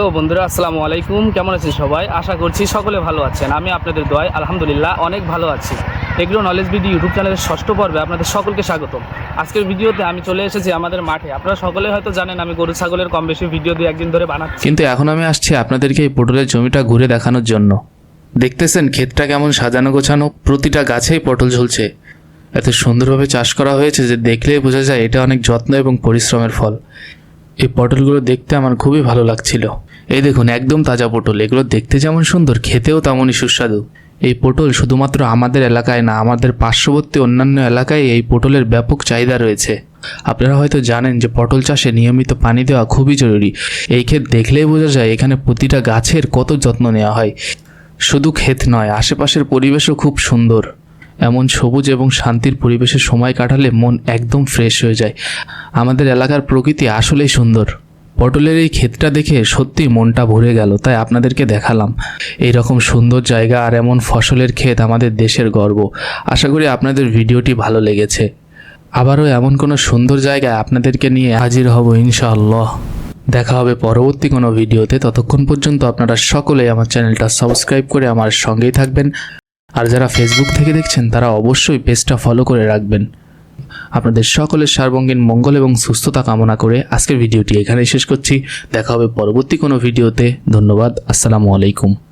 Hello বন্ধুরা, আসসালামু আলাইকুম। কেমন আছেন সবাই? আশা করছি সকলে ভালো আছেন। আমি আপনাদের দোয়ায় আলহামদুলিল্লাহ অনেক ভালো আছি। এগুলো নলেজ ভিডিও ইউটিউব চ্যানেলের ষষ্ঠ পর্বে আপনাদের সকলকে স্বাগত আজকের ভিডিওতে আমি চলে এসেছি আমাদের মাঠে। আপনারা সকলে হয়তো জানেন, আমি গরু ছাগলের কম বেশি ভিডিও দিয়ে একদিন ধরে বানাচ্ছি। কিন্তু এখন আমি আসছি আপনাদেরকে এই পটলের জমিটা ঘুরে দেখানোর জন্য। দেখতেছেন ক্ষেতটা কেমন সাজানো গোছানো? প্রতিটা গাছেই পটল ঝুলছে। এত সুন্দরভাবে চাষ করা হয়েছে যে দেখলেই বোঝা যায় এটা অনেক যত্ন এবং পরিশ্রমের ফল। এই পটলগুলো দেখতে আমার খুবই ভালো লাগছিল। এই দেখুন, একদম তাজা পটল। এগুলো দেখতে যেমন সুন্দর, খেতেও তেমনই সুস্বাদু। এই পটল শুধুমাত্র আমাদের এলাকায় না, আমাদের পার্শ্ববর্তী অন্যান্য এলাকায় এই পটলের ব্যাপক চাহিদা রয়েছে। আপনারা হয়তো জানেন যে পটল চাষে নিয়মিত পানি দেওয়া খুবই জরুরি। এই ক্ষেত দেখলেই বোঝা যায় এখানে প্রতিটা গাছের কত যত্ন নেওয়া হয়। শুধু ক্ষেত নয়, আশেপাশের পরিবেশও খুব সুন্দর। এমন সবুজ এবং শান্তির পরিবেশে সময় কাটালে মন একদম ফ্রেশ হয়ে যায়। আমাদের এলাকার প্রকৃতি আসলেই সুন্দর। পটলের এই ক্ষেতটা দেখে সত্যি মনটা ভরে গেল, তাই আপনাদেরকে দেখালাম। এই রকম সুন্দর জায়গা আর এমন ফসলের ক্ষেত আমাদের দেশের গর্ব। আশা করি আপনাদের ভিডিওটি ভালো লেগেছে। আবারও এমন কোনো সুন্দর জায়গায় আপনাদেরকে নিয়ে হাজির হব ইনশাআল্লাহ। দেখা হবে পরবর্তী কোনো ভিডিওতে। ততক্ষণ পর্যন্ত আপনারা সকলেই আমার চ্যানেলটা সাবস্ক্রাইব করে আমার সঙ্গেই থাকবেন। আর যারা ফেসবুক থেকে দেখছেন, তারা অবশ্যই পেজটা ফলো করে রাখবেন। আপনাদের সকলের সার্বঙ্গীন মঙ্গল এবং সুস্থতা কামনা করে আজকের ভিডিওটি এখানেই শেষ করছি। দেখা হবে পরবর্তী কোনো ভিডিওতে। ধন্যবাদ। আসসালামু আলাইকুম।